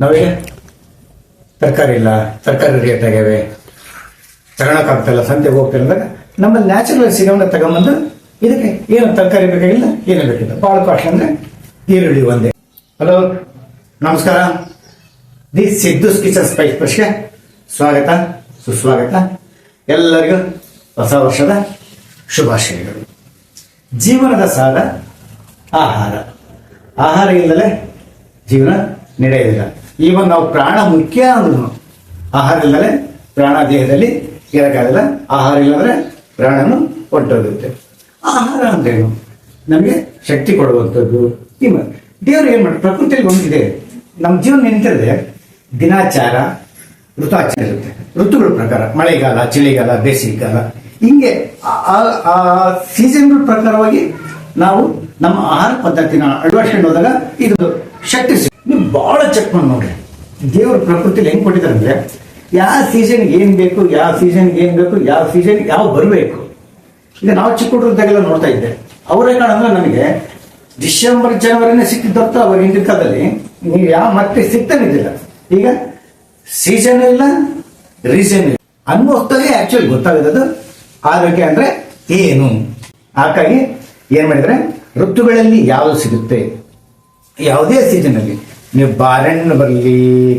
ನಾವೀಗ ತರಕಾರಿ ಇಲ್ಲ, ತರಕಾರಿ ರೇಟ್ ಆಗ್ಯಾವೆ. ತಗೊಳಕ್ಕಾಗ್ತಾಯಿಲ್ಲ ಸಂತೆಗೆ ಹೋಗ್ತಿಲ್ಲ ನಮ್ಮಲ್ಲಿ ನ್ಯಾಚುರಲ್ ಸಿಗೋಣ ತಗೊಂಬಂದು ಇದಕ್ಕೆ ಏನು ತರಕಾರಿ ಬೇಕಾಗಿಲ್ಲ, ಏನು ಬೇಕಿಲ್ಲ ಭಾಳ ಕಾಸ್ಟ್ ಅಂದ್ರೆ ಈರುಳ್ಳಿ ಒಂದೇ. ಹಲೋ, ನಮಸ್ಕಾರ. ದಿ ಸಿದ್ದು ಕಿಚನ್ ಸ್ಪೈಸ್ ಫಸ್ಟ್ಗೆ ಸ್ವಾಗತ, ಸುಸ್ವಾಗತ. ಎಲ್ಲರಿಗೂ ಹೊಸ ವರ್ಷದ ಶುಭಾಶಯಗಳು. ಜೀವನದ ಸಾರ, ಆಹಾರ. ಆಹಾರ ಇಲ್ಲದೆ ಜೀವನ ನಡೆಯೋದಿಲ್ಲ ಈವನ್ ನಾವು ಪ್ರಾಣ ಮುಖ್ಯ ಅಂದ್ರೂ ಆಹಾರ ಇಲ್ಲದೆ ಪ್ರಾಣ ದೇಹದಲ್ಲಿ ಇರಕ್ಕಾಗಲ್ಲ ಆಹಾರ ಇಲ್ಲದ್ರೆ ಪ್ರಾಣನು ಹೊಟ್ಟೋಗುತ್ತೆ ಆಹಾರ ಅಂದ್ರೇನು? ನಮಗೆ ಶಕ್ತಿ ಕೊಡುವಂಥದ್ದು. ನಿಮ್ಮ ದೇವರು ಏನ್ ಮಾಡಿ ಪ್ರಕೃತಿಯಲ್ಲಿ ಒಂದಿದೆ. ನಮ್ಮ ಜೀವನ ನಿಂತಿರದೆ ದಿನಾಚಾರ ಋತಾಚಾರ ಇರುತ್ತೆ. ಋತುಗಳ ಪ್ರಕಾರ, ಮಳೆಗಾಲ, ಚಳಿಗಾಲ, ಬೇಸಿಗೆಗಾಲ. ಹಿಂಗೆ ಆ ಸೀಸನ್ಗಳ ಪ್ರಕಾರವಾಗಿ ನಾವು ನಮ್ಮ ಆಹಾರ ಪದ್ಧತಿನ ಅಳವಡಿಸ್ಕೊಂಡು ಹೋದಾಗ ಇದು ಶಕ್ತಿ ಬಹಳ ಚೆಕ್ ಮಾಡಿ ನೋಡ್ರಿ. ದೇವ್ರ ಪ್ರಕೃತಿಲಿ ಹೆಂಗ್ ಕೊಟ್ಟಿದ್ದಾರೆ ಅಂದ್ರೆ ಯಾವ ಸೀಸನ್ಗೆ ಏನ್ ಬೇಕು ಯಾವ ಸೀಸನ್ಗೆ ಏನ್ ಬೇಕು, ಯಾವ ಸೀಸನ್ ಯಾವ ಬರಬೇಕು. ಈಗ ನಾವು ಚಿಕ್ಕ ಹುಡುಗರದಾಗೆಲ್ಲ ನೋಡ್ತಾ ಇದ್ದೆ. ಅವರೇ ಕಾಣಂದ್ರೆ ನನಗೆ, ಡಿಸೆಂಬರ್, ಜನವರಿನೇ ಸಿಕ್ಕಿದ್ದೊತ್ತು ಅವಾಗ ಹಿಂದಿನ ಕಾಲದಲ್ಲಿ, ನೀವು ಯಾವ ಮತ್ತೆ ಸಿಗ್ತಾನಿದ್ದಿಲ್ಲ ಈಗ ಸೀಸನ್ ಇಲ್ಲ ರೀಸನ್ ಇಲ್ಲ. ಅನ್ನೋಷ್ಟೇ ಆಕ್ಚುಲಿ ಗೊತ್ತಾಗೋದು ಆರೋಗ್ಯ ಅಂದ್ರೆ ಏನು? ಹಾಗಾಗಿ ಏನ್ ಮಾಡಿದ್ರೆ, ಋತುಗಳಲ್ಲಿ ಯಾವುದು ಸಿಗುತ್ತೆ? ಯಾವುದೇ ಸೀಸನ್ ಅಲ್ಲಿ. ನೀವು ಬಾಳೆಹಣ್ಣು ಬರಲಿ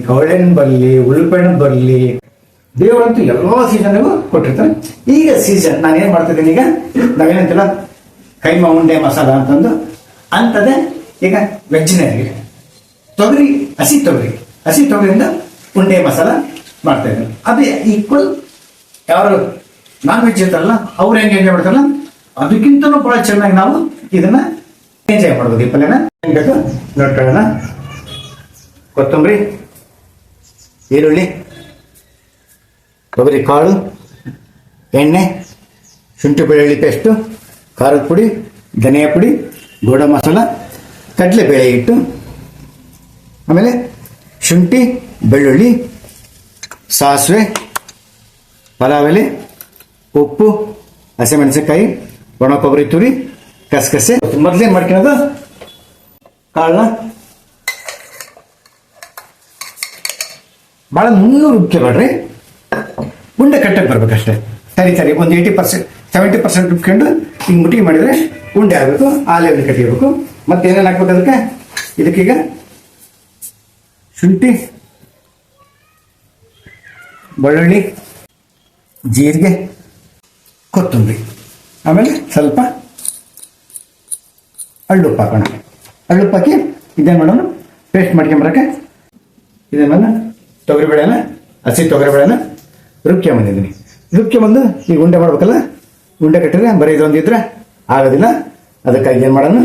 ಕವಳೆಣ್ಣು ಬರಲಿ ಉಳುಪೆಣ್ಣು ಬರಲಿ ದೇವರಂತೂ ಎಲ್ಲ ಸೀಸನ್ಗೂ ಕೊಟ್ಟಿರ್ತಾನೆ ಈಗ ಸೀಸನ್ ನಾನು ಮಾಡ್ತಾ ಮಾಡ್ತಿದ್ದೀನಿ ಈಗ? ನಾವೇನಂತಿಲ್ಲ ಕೈಮ ಉಂಡೆ ಮಸಾಲ ಅಂತಂದು. ಅಂಥದ್ದೇ ಈಗ ವೆಜ್ಜಿನರಿಗೆ ತೊಗರಿ, ಹಸಿ ತೊಗರಿ. ಹಸಿ ತೊಗರಿಯಿಂದ ಉಂಡೆ ಮಸಾಲ ಮಾಡ್ತಾ ಇದ್ದೀನಿ ಅದು ಈಕ್ವಲ್ ಯಾರು ನಾನ್ ವೆಜ್ ಇರ್ತಾರಲ್ಲ, ಅವ್ರು ಹೆಂಗೆ ಎಂಜಾಯ್ ಮಾಡ್ತಾರಲ್ಲ, ಅದಕ್ಕಿಂತಲೂ ಬಹಳ ಚೆನ್ನಾಗಿ ನಾವು ಇದನ್ನ ಎಂಜಾಯ್ ಮಾಡ್ಬೋದು ಈ ಪಲ್ಯನ. ನೋಡ್ಕೊಳ್ಳೋಣ. ಕೊತ್ತಂಬರಿ, ಈರುಳ್ಳಿ ಕೊಬ್ಬರಿ ಕಾಳು, ಎಣ್ಣೆ, ಶುಂಠಿ ಬೆಳ್ಳುಳ್ಳಿ ಪೇಸ್ಟು ಖಾರದ ಪುಡಿ, ಧನಿಯಾ ಪುಡಿ ಗೋಡ ಮಸಾಲ ಕಡಲೆಬೇಳೆ ಹಿಟ್ಟು, ಆಮೇಲೆ ಶುಂಠಿ, ಬೆಳ್ಳುಳ್ಳಿ, ಸಾಸಿವೆ, ಪಲಾವ್ ಎಲೆ, ಉಪ್ಪು, ಹಸಿಮೆಣಸಿನಕಾಯಿ, ಒಣ ಕೊಬ್ಬರಿ ತುರಿ, ಕಸಕಸೆ. ಮೊದಲೇ ಮಾಡ್ಕೊಳ್ಳೋದು ಕಾಳನ್ನ ಭಾಳ ಮುನ್ನೂರು ರುಬ್ಕೋಬೇಡ್ರಿ ಉಂಡೆ ಕಟ್ಟಕ್ಕೆ ಬರ್ಬೇಕಷ್ಟೇ. ಸರಿ ಸರಿ, ಒಂದು ಏಯ್ಟಿ ಪರ್ಸೆಂಟ್ ಸೆವೆಂಟಿ ಪರ್ಸೆಂಟ್ ರುಬ್ಕೊಂಡು ಹಿಂಗೆ ಮುಟ್ಟಿಗೆ ಮಾಡಿದರೆ ಉಂಡೆ ಆಗಬೇಕು ಆಲೆಯನ್ನು ಲೆವೆಲ್ ಕಟ್ಟಿಬೇಕು ಮತ್ತೆ ಏನೇನು ಹಾಕ್ಬೇಕು ಅದಕ್ಕೆ? ಇದಕ್ಕೀಗ ಶುಂಠಿ, ಬೆಳ್ಳುಳ್ಳಿ, ಜೀರಿಗೆ, ಕೊತ್ತಂಬರಿ. ಆಮೇಲೆ ಸ್ವಲ್ಪ ಹಳ್ಳುಪ್ಪು ಹಾಕೋಣ. ಹಳ್ಳುಪ್ಪು ಹಾಕಿ ಇದೇನು ಮಾಡೋಣ? ಪೇಸ್ಟ್ ಮಾಡ್ಕೊಂಬರಕ್ಕೆ ಇದೇನು ಮಾಡೋಣ? ತೊಗರಿಬೇಳೆನ, ಹಸಿ ತೊಗರಿ ಬೆಳೆನ ರುಕ್ಕೆ ಬಂದಿದ್ದೀನಿ ರುಕ್ಕೆ ರುಬ್ಕೊಂಬಂದು ಈಗ ಉಂಡೆ ಮಾಡ್ಬೇಕಲ್ಲ, ಉಂಡೆ ಕಟ್ಟಿದ್ರೆ ಬರೀ ಇದೊಂದು ಇದ್ರೆ ಆಗೋದಿಲ್ಲ. ಅದಕ್ಕಾಗಿ ಏನು ಮಾಡೋಣ?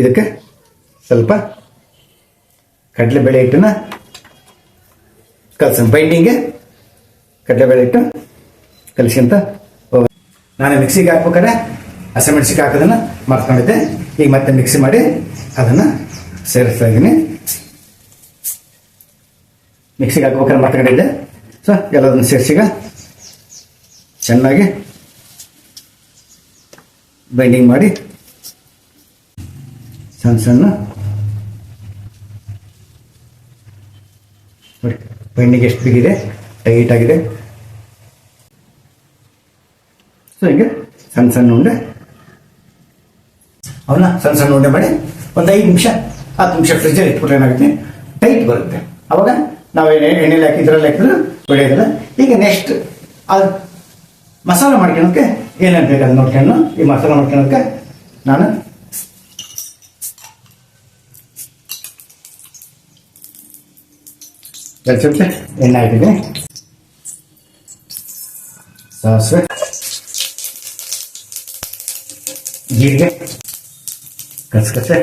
ಇದಕ್ಕೆ ಸ್ವಲ್ಪ ಕಡಲೆಬೇಳೆ ಹಿಟ್ಟನ್ನ ಕಲ್ಸೋಣ. ಬೈಂಡಿಂಗ್ಗೆ ಕಡಲೆಬೇಳೆ ಹಿಟ್ಟು ಕಲಿಸ್ಕೊಂತ ಹೋಗ ನಾನು ಮಿಕ್ಸಿಗೆ ಹಾಕ್ಬೇಕಾದ್ರೆ ಹಸಿಮೆಣಸಿಗೆ ಹಾಕೋದನ್ನ ಮರ್ಕೊಂಡಿದ್ದೆ ಈಗ ಮತ್ತೆ ಮಿಕ್ಸಿ ಮಾಡಿ ಅದನ್ನ ಸೇರಿಸ್ತಾ ಇದ್ದೀನಿ. ಮಿಕ್ಸಿಗೆ ಹಾಕ್ಬೇಕಾದ್ರೆ ಮಾತಾಡಿದ್ದೆ ಸೊ, ಎಲ್ಲದನ್ನು ಸೇರಿಸಿಗ ಚೆನ್ನಾಗಿ ಬೈಂಡಿಂಗ್ ಮಾಡಿ ಸಣ್ಣ ಸಣ್ಣ ಬೈಂಡಿಂಗ್ ಎಷ್ಟು ಬಿಗಿದೆ? ಟೈಟ್ ಆಗಿದೆ. ಸೊ, ಹಿಂಗೆ ಸಣ್ಣ ಸಣ್ಣ ಉಂಡೆ. ಅವನ್ನ ಸಣ್ಣ ಸಣ್ಣ ಉಂಡೆ ಮಾಡಿ ಒಂದು ಐದು ನಿಮಿಷ, ಹತ್ತು ನಿಮಿಷ ಫ್ರಿಜ್ಜಲ್ಲಿ ಇಟ್ಬಿಟ್ರೆ ಏನಾಗುತ್ತೆ? ಟೈಟ್ ಬರುತ್ತೆ. ಅವಾಗ ನಾವು ಎಣ್ಣೆ ಎಣ್ಣೆಲಿ ಹಾಕಿ ಇದ್ರಲ್ಲಿ ಹಾಕಿದ್ರೆ ಒಳ್ಳೆಯದಲ್ಲ ಈಗ ನೆಕ್ಸ್ಟ್ ಅದು ಮಸಾಲ ಮಾಡ್ಕೊಳಕ್ಕೆ ಏನೇನು ಬೇಕಾದ್ರೆ ನೋಡ್ಕೊಂಡು ಈ ಮಸಾಲ ಮಾಡ್ಕೊಳಕ್ಕೆ ನಾನು ಚಮಚ ಎಣ್ಣೆ ಹಾಕಿದ್ದೀನಿ ಸಾಸಿವೆ, ಜೀರಿಗೆ, ಕಸಕಸೆ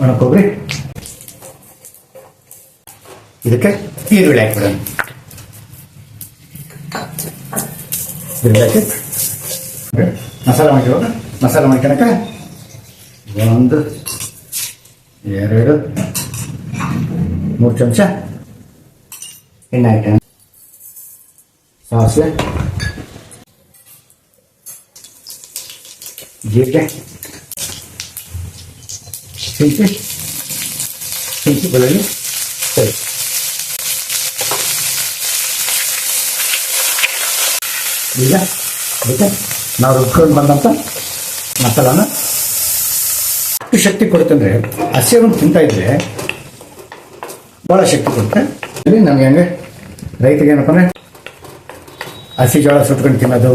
ಒಣ ಕೊಬ್ಬರಿ ಇದಕ್ಕೆ ಈರುಳ್ಳಿ ಹಾಕ್ಬಿಡೋಣ ಈರುಳ್ಳಿ ಹಾಕಿ ಮಸಾಲ ಮಾಡ್ಕೊಳ್ಳೋಣ ಮಸಾಲ ಮಾಡ್ಕೊಳಕ್ಕೆ ಒಂದು ಎರಡು ಮೂರು ಚಮಚ ಎಣ್ಣೆ ಹಾಕೋಣ ಸಾಸಿವೆ ಜೀರಿಗೆ ಶುಂಠಿ ಶುಂಠಿ ಬೆಳ್ಳುಳ್ಳಿ ಸರಿ ಈಗ? ಅದಕ್ಕೆ ನಾವು ರುಬ್ಕೊಂಡು ಬಂದಂಥ ಮಸಾಲಾನ ಎಷ್ಟು ಶಕ್ತಿ ಕೊಡುತ್ತೆ ಅಂದರೆ ಹಸಿವನ್ನು ತಿಂತಾ ಇದ್ರೆ ಭಾಳ ಶಕ್ತಿ ಕೊಡುತ್ತೆ. ಇಲ್ಲಿ ನಮ್ಗೆ ಹೆಂಗೆ ರೈತರಿಗೆ ಏನಪ್ಪ ಅಂದರೆ ಹಸಿ ಜೋಳ ಸುಟ್ಕೊಂಡು ತಿನ್ನೋದು,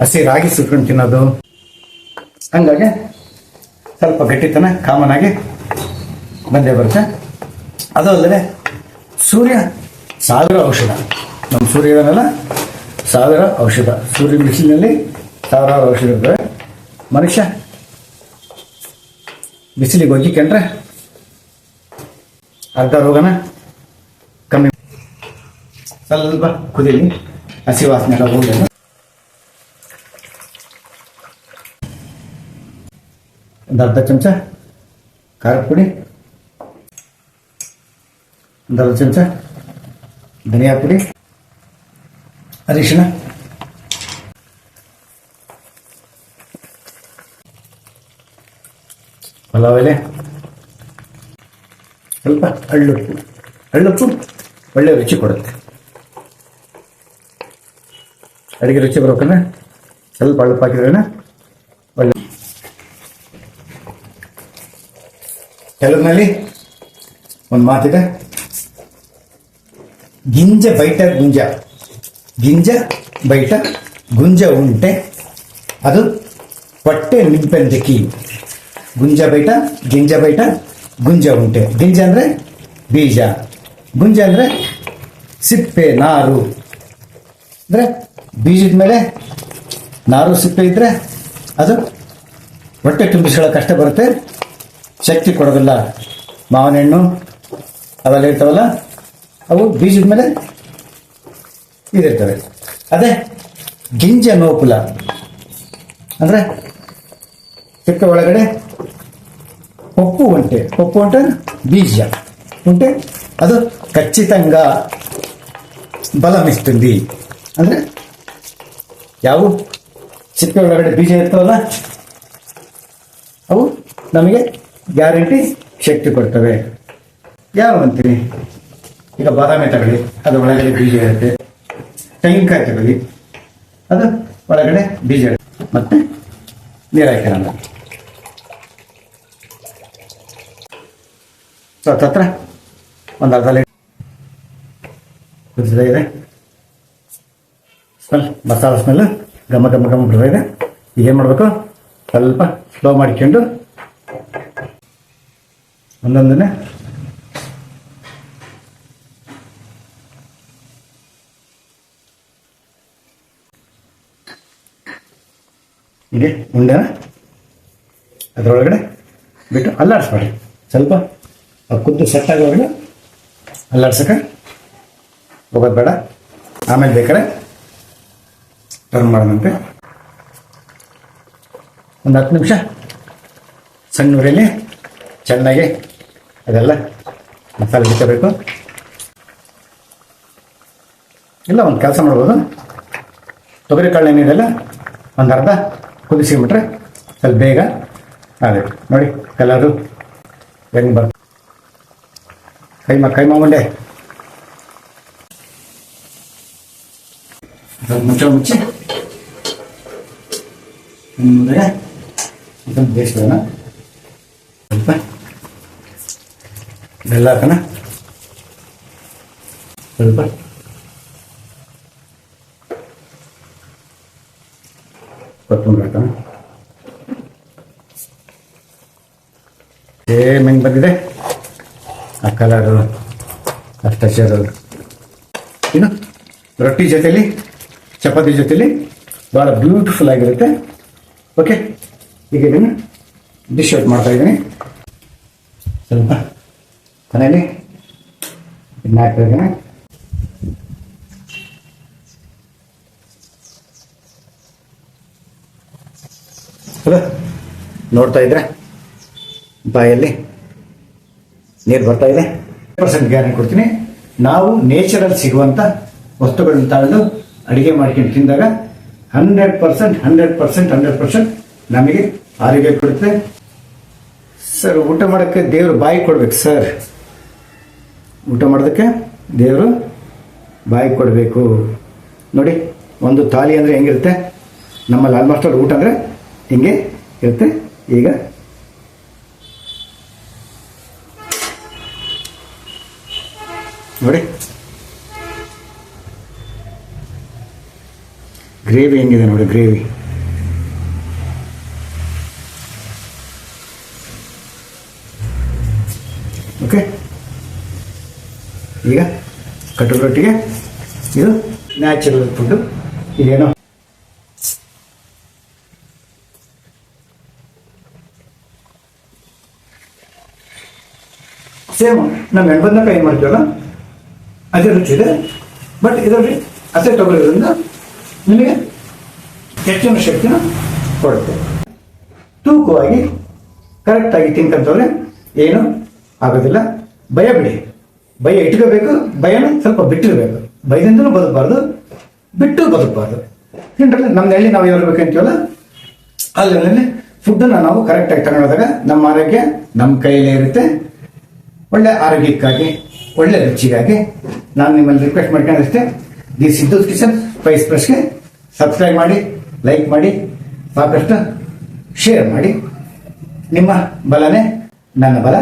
ಹಸಿ ರಾಗಿ ಸುಟ್ಕೊಂಡು ತಿನ್ನೋದು. ಹಂಗಾಗಿ ಸ್ವಲ್ಪ ಗಟ್ಟಿತನ ಕಾಮನ್ ಆಗಿ ಬಂದೇ ಬರುತ್ತೆ. ಅದು ಅಲ್ಲದೆ ಸೂರ್ಯ ಸಾವಿರ ಔಷಧ. ನಮ್ಮ ಸೂರ್ಯ ಸಾವಿರ ಔಷಧ. ಸೂರ್ಯ ಬಿಸಿಲಿನಲ್ಲಿ ಸಾವಿರಾರು ಔಷಧ ಇರ್ತವೆ ಮನುಷ್ಯ ಬಿಸಿಲಿಗೆ ಒಗ್ಗಿಕೊಂಡ್ರೆ ಅರ್ಧ ರೋಗನ ಕಮ್ಮಿ ಸ್ವಲ್ಪ ಕುದೀಲಿ. ಹಸಿ ವಾಸನೆ ಎಲ್ಲ ಒಂದು ಅರ್ಧ ಚಮಚ ಖಾರದ ಪುಡಿ. ಒಂದು ಅರ್ಧ ಚಮಚ ಧನಿಯಾ ಪುಡಿ. ಅರಿಶಿಣ ಪಲಾವ್ ಎಲೆ? ಸ್ವಲ್ಪ ಹಳ್ಳುಪ್ಪು ಹಳ್ಳುಪ್ಪು ಒಳ್ಳೆ ರುಚಿ ಕೊಡುತ್ತೆ. ಅಡಿಗೆ ರುಚಿ ಬರ್ಬೇಕಂದ್ರೆ ಸ್ವಲ್ಪ ಹಳ್ಳುಪ್ಪು ಹಾಕಿದ್ರೇನ ಒಳ್ಳೆ ಕೆಲವ್ರಲ್ಲಿ ಒಂದು ಮಾತಿದೆ. ಗಿಂಜ ಬೈಟ ಗುಂಜ. ಗಿಂಜ, ಬೈಟ, ಗುಂಜ ಉಂಟೆ. ಅದು ಹೊಟ್ಟೆ ನಿಂಪೆಂದಕಿ ಗುಂಜ, ಬೈಟ, ಗಿಂಜ, ಬೈಟ, ಗುಂಜ ಉಂಟೆ. ಗಿಂಜ ಅಂದ್ರೆ ಬೀಜ. ಗುಂಜ ಅಂದ್ರೆ ಸಿಪ್ಪೆ, ನಾರು. ಅಂದ್ರೆ ಬೀಜದ ಮೇಲೆ ನಾರು, ಸಿಪ್ಪೆ ಇದ್ದರೆ ಅದು ಹೊಟ್ಟೆ ತುಂಬಿಸ್ಕೊಳ್ಳೋ ಕಷ್ಟ ಬರುತ್ತೆ. ಶಕ್ತಿ ಕೊಡೋದಿಲ್ಲ. ಮಾವಿನ ಹಣ್ಣು ಅವೆಲ್ಲ ಇರ್ತಾವಲ್ಲ, ಅವು ಬೀಜದ ಮೇಲೆ ಇದಿರ್ತವೆ. ಅದೇ ಗಿಂಜ ನೋಕುಲ. ಅಂದ್ರೆ ಚಿಕ್ಕ ಒಳಗಡೆ ಉಪ್ಪು ಉಂಟೆ ಉಪ್ಪು ಒಂಟೆ ಬೀಜ. ಉಂಟೆ? ಅದು ಖಚಿತಂಗ ಬಲಮಿಸ್ತಿಂದಿ. ಅಂದ್ರೆ ಯಾವ? ಚಿಕ್ಕ ಒಳಗಡೆ ಬೀಜ ಇರ್ತವಲ್ಲ? ಅವು ನಮಗೆ ಗ್ಯಾರಂಟಿ ಶಕ್ತಿ ಕೊಡ್ತವೆ. ಯಾವ ಅಂತೀರಿ? ಈಗ ಬಾದಾಮಿ ತಗೊಳ್ಳಿ ಅದು ಒಳಗಡೆ ಬೀಜ ಇರುತ್ತೆ. ತೆಂಗಿನಕಾಯಿ ತಗೊಳ್ಳಿ. ಅದು ಒಳಗಡೆ ಬೀಜ ಮತ್ತೆ ನೀರು ಹಾಕಿರೋಣ ಹತ್ರ ಒಂದು ಅರ್ಧ ಲೀಟರ್ ಇದೆ. ಸ್ಮೆಲ್ ಮಸಾಲ ಸ್ಮೆಲ್ ಘಮ ಘಮ ಗಮ ಬಿಡ್ತಾ ಈಗ ಏನು ಮಾಡಬೇಕು? ಸ್ವಲ್ಪ ಸ್ಲೋ ಮಾಡ್ಕೊಂಡು ಒಂದೊಂದನ್ನೇ ಹೀಗೆ ಉಂಡೆನ ಅದರೊಳಗಡೆ ಬಿಟ್ಟು ಅಲ್ಲಾಡಿಸ್ಬೇಡಿ ಸ್ವಲ್ಪ ಕುದ್ದು ಸೆಟ್ ಆಗೋವಾಗ ಅಲ್ಲಾಡ್ಸಕ್ಕೆ ಹೋಗೋದು ಬೇಡ ಆಮೇಲೆ ಬೇಕಾರೆ ಟರ್ನ್ ಮಾಡೋದಂತೆ ಒಂದು ಹತ್ತು ನಿಮಿಷ ಸಣ್ಣ ಉರಿಯಲ್ಲಿ ಚೆನ್ನಾಗಿ ಅದೆಲ್ಲ ಮಸಾಲೆ ಬಿತ್ತಬೇಕು ಇಲ್ಲ ಒಂದು ಕೆಲಸ ಮಾಡ್ಬೋದು. ತೊಗರಿ ಕಾಳು ಏನಿದೆಲ್ಲ ಒಂದು ಅರ್ಧ ಕುದಿಸಿಬಿಟ್ರೆ ಸ್ವಲ್ಪ ಬೇಗ ಅದೇ ನೋಡಿ ಕಲರು ಹೆಂಗೆ ಬರ್ ಕೈಮ ಕೈಮ ಮುಂಡೆ ಸ್ವಲ್ಪ ಮುಚ್ಚ, ಮುಚ್ಚಿ. ಮುಂದೆ ಇದನ್ನು ಬೇಯಿಸ್ಬೇಡ ಸ್ವಲ್ಪ. ಬೆಲ್ಲ ಹಾಕೋಣ. ಸ್ವಲ್ಪ. ಕೊತ್ತಂಬರಿ ಹಾಕೋಣ ಸೇಮ್ ಬಂದಿದೆ. ಆ ಕಲರು ಆ ಇನ್ನು, ರೊಟ್ಟಿ ಜೊತೆಲಿ, ಚಪಾತಿ ಜೊತೆಲಿ ಭಾಳ ಬ್ಯೂಟಿಫುಲ್ ಆಗಿರುತ್ತೆ. ಓಕೆ ಈಗ ಇದನ್ನು ಡಿಶ್ ಔಟ್ ಮಾಡ್ತಾ ಇದ್ದೀನಿ. ಸ್ವಲ್ಪ ಕೊನೆಯಲ್ಲಿ ಇದನ್ನ ಹಲೋ ನೋಡ್ತಾ ಇದ್ರೆ, ಬಾಯಲ್ಲಿ ನೀರು ಬರ್ತಾ ಇದೆ. ಪರ್ಸೆಂಟ್ ಗ್ಯಾರಂಟಿ ಕೊಡ್ತೀನಿ. ನಾವು ನೇಚರಲ್ಲಿ ಸಿಗುವಂತ ವಸ್ತುಗಳನ್ನ ತಗೊಂಡು ಅಡಿಗೆ ಮಾಡ್ಕೊಂಡು ತಿಂದಾಗ hundred percent hundred percent hundred percent ನಮಗೆ ಆರೋಗ್ಯ ಕೊಡುತ್ತೆ. ಸರ್ ಊಟ ಮಾಡೋಕ್ಕೆ ದೇವರು ಬಾಯಿ ಕೊಡ್ಬೇಕು ಸರ್ ಊಟ ಮಾಡೋದಕ್ಕೆ ದೇವರು ಬಾಯಿ ಕೊಡಬೇಕು. ನೋಡಿ, ಒಂದು ತಾಲಿ ಅಂದರೆ ಹೆಂಗಿರುತ್ತೆ? ನಮ್ಮಲ್ಲಿ ಆಲ್ಮೋಸ್ಟ್ ಅಲ್ಲಿ ಊಟ ಅಂದರೆ ಹಿಂಗೆ ಇರುತ್ತೆ ಈಗ ನೋಡಿ ಗ್ರೇವಿ ಹೆಂಗಿದೆ ನೋಡಿ ಗ್ರೇವಿ ಓಕೆ ಈಗ ಕಟಕ್ ರೊಟ್ಟಿಗೆ ಇದು ನ್ಯಾಚುರಲ್ ಫುಡ್ಡು ಇದೇನೋ ಸೇಮ್ ನಮ್ಮ ಎಣ್ಬದ್ನಕಾಯಿ ಏನು ಮಾಡ್ತೀವಲ್ಲ? ಅದೇ ರುಚಿ ಇದೆ. ಬಟ್ ಇದರಲ್ಲಿ ಹಸೆ ತಗೊಳ್ಳೋದ್ರಿಂದ ನಿಮಗೆ ಹೆಚ್ಚಿನ ಶಕ್ತಿನ ಕೊಡುತ್ತೆ. ತೂಕವಾಗಿ ಕರೆಕ್ಟಾಗಿ ತಿನ್ಕಂತವ್ರೆ ಏನು ಆಗೋದಿಲ್ಲ. ಭಯ ಬಿಡಿ. ಭಯ ಇಟ್ಕೋಬೇಕು. ಭಯನ ಸ್ವಲ್ಪ ಬಿಟ್ಟಿರಬೇಕು. ಭಯದಿಂದಲೂ ಬದುಕಬಾರ್ದು. ಬಿಟ್ಟು ಬದುಕಬಾರ್ದು. ತಿಂಟ್ರೆ ನಮ್ಮ ಹಳ್ಳಿ ನಾವು ಇರ್ಬೇಕಂತೀವಲ್ಲ ಅಲ್ಲಿ ಫುಡ್ಡನ್ನು ನಾವು ಕರೆಕ್ಟಾಗಿ ತಗೊಂಡೋದಾಗ ನಮ್ಮ ಆರೋಗ್ಯ ನಮ್ಮ ಕೈಯಲ್ಲೇ ಇರುತ್ತೆ. ಒಳ್ಳೆ ಆರೋಗ್ಯಕ್ಕಾಗಿ, ಒಳ್ಳೆ ರುಚಿಗಾಗಿ ನಾನು ನಿಮ್ಮಲ್ಲಿ ರಿಕ್ವೆಸ್ಟ್ ಮಾಡ್ಕೊಂಡಷ್ಟೇ ದಿ ಸಿದ್ದು ಕಿಚನ್ ಸ್ಪೈಸ್ ಪ್ರೆಸ್ಗೆ ಸಬ್ಸ್ಕ್ರೈಬ್ ಮಾಡಿ ಲೈಕ್ ಮಾಡಿ, ಸಾಕಷ್ಟು ಶೇರ್ ಮಾಡಿ. ನಿಮ್ಮ ಬಲನೇ, ನನ್ನ ಬಲ.